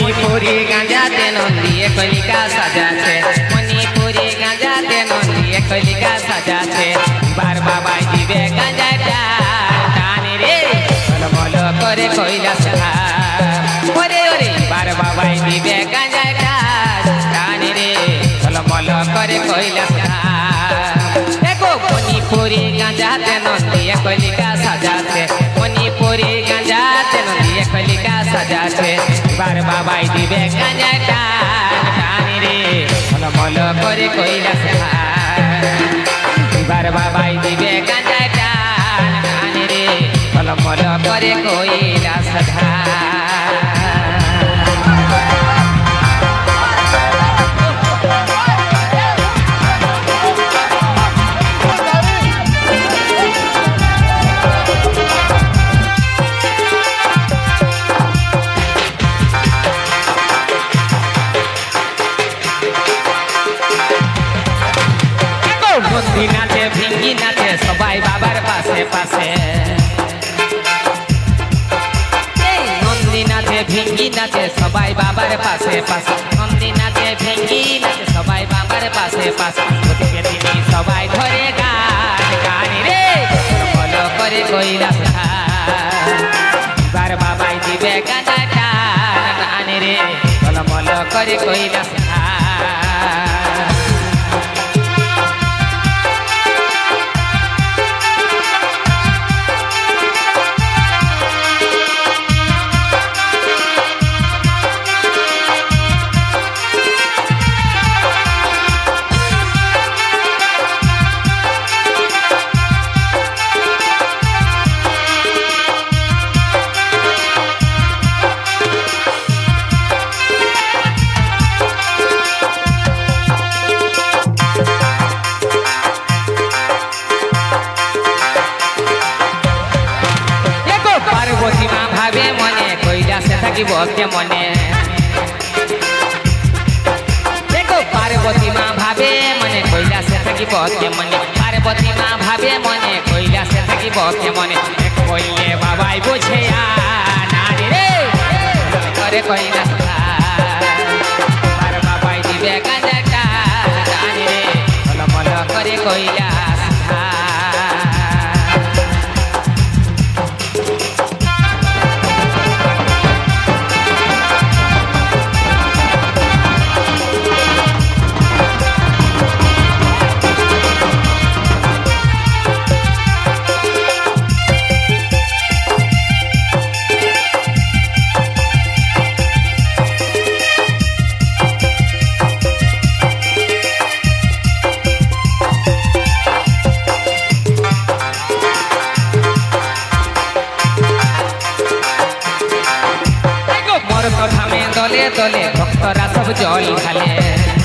মণিপুরি গাঁজাতে নন্দিয়ে কলিকা সাজাছে মণিপুরি গাঁজাতে নন্দিয়ে কলিকা সাজাছে বার বাবাই দিবে গাঁজাটা, টানে রে। মল করে কৈলাস ওরে ওরে বার বাবাই দিবে গাঁজাটা, টানে রে। মল করে কৈলাস দেখো, মণিপুরি গাঁজাতে নন্দিয়ে কলিকা সাজাছে মণিপুরি গাঁজাতে নন্দিয়ে কলিকা সাজাছে বাবাই দিবে টানি রে করে কইলা বার বাবাই দিবে গাঁজাটা টানি রে মল করে কৈলাস নাচে ভিঙ্গি নাচে সবাই বাবার পাশে পাশে। নন্দী নাচে ভিঙ্গি নাচে সবাই বাবার পাশে পাশে। নন্দী নাচে ভিঙ্গি নাচে সবাই বাবার পাশে পাশে। সবাই ধরে গান রে। বলো করে কইলা বার বাবাই দিবে গানা গান রে। বলো বলো করে কইলা থাকিব কে মনে। দেখো পার্বতী মা ভাবে মনে, কৈলাসে থাকিব কে মনে। পার্বতী মা ভাবে মনে, কৈলাসে থাকিব কে মনে। কইলে বাবাই বুঝে রে। করে কৈলাস বাবাই দিবে গাঁজাটা রে। করে কৈলাস ধামে দলে দলে ভক্তরা সব জল ঢালে।